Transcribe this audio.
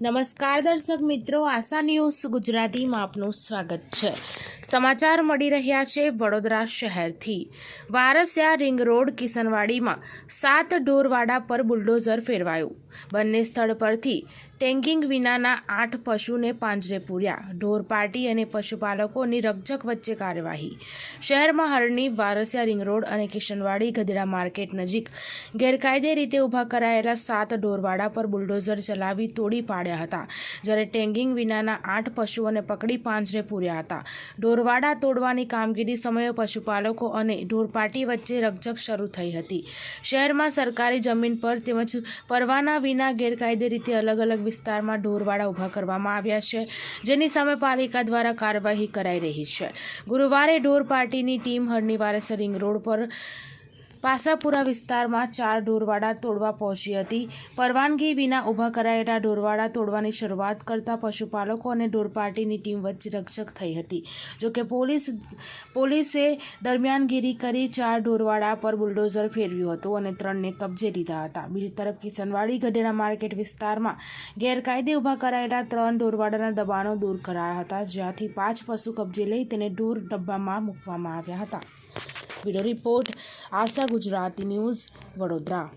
નમસ્કાર દર્શક મિત્રો, આશા ન્યૂઝ ગુજરાતીમાં આપનું સ્વાગત છે. સમાચાર મળી રહ્યા છે વડોદરા શહેરથી. વારસિયા રિંગ રોડ, કિશનવાડીમાં સાત ઢોરવાડા પર બુલડોઝર ફેરવાયું. બંને સ્થળ પરથી ટેન્કિંગ વિનાના આઠ પશુને પાંજરે પૂર્યા. ઢોર પાર્ટી અને પશુપાલકોની રકઝક વચ્ચે કાર્યવાહી. શહેરમાં હરણી, વારસિયા રિંગ રોડ અને કિશનવાડી ગધેડા માર્કેટ નજીક ગેરકાયદે રીતે ઊભા કરાયેલા સાત ઢોરવાડા પર બુલડોઝર ચલાવી તોડી પાડ્યા. હતા. જ્યારે ટેન્ગિંગ વિનાના આઠ પશુઓને પકડી પાંજરે પૂર્યા હતા. ઢોરવાડા તોડવાની કામગીરી સમયે પશુપાલકો અને ઢોરપાટી વચ્ચે રકઝક શરૂ થઈ હતી. શહેરમાં સરકારી જમીન પર તેમજ પરવાના વિના ગેરકાયદે રીતે અલગ અલગ વિસ્તારમાં ઢોરવાડા ઊભા કરવામાં આવ્યા છે, જેની સામે પાલિકા દ્વારા કાર્યવાહી કરાઈ રહી છે. ગુરુવારે ઢોર પાર્ટીની ટીમ હરણી રિંગ રોડ પર પાસાપુરા વિસ્તારમાં ચાર ઢોરવાડા તોડવા પહોંચી હતી. પરવાનગી વિના ઊભા કરાયેલા ઢોરવાડા તોડવાની શરૂઆત કરતા પશુપાલકો અને ઢોરપાર્ટીની ટીમ વચ્ચે રક્ષક થઈ હતી. જોકે પોલીસ, પોલીસે દરમિયાનગીરી કરી ચાર ઢોરવાડા પર બુલડોઝર ફેરવ્યું હતું અને ત્રણને કબજે લીધા હતા. બીજી તરફ કિશનવાડી ગઢેડા માર્કેટ વિસ્તારમાં ગેરકાયદે ઊભા કરાયેલા ત્રણ ઢોરવાડાના દબાણો દૂર કરાયા હતા, જ્યાંથી પાંચ પશુ કબજે લઈ તેને ઢોર ડબ્બામાં મૂકવામાં આવ્યા હતા. Bureau report Asha Gujarati news Vadodara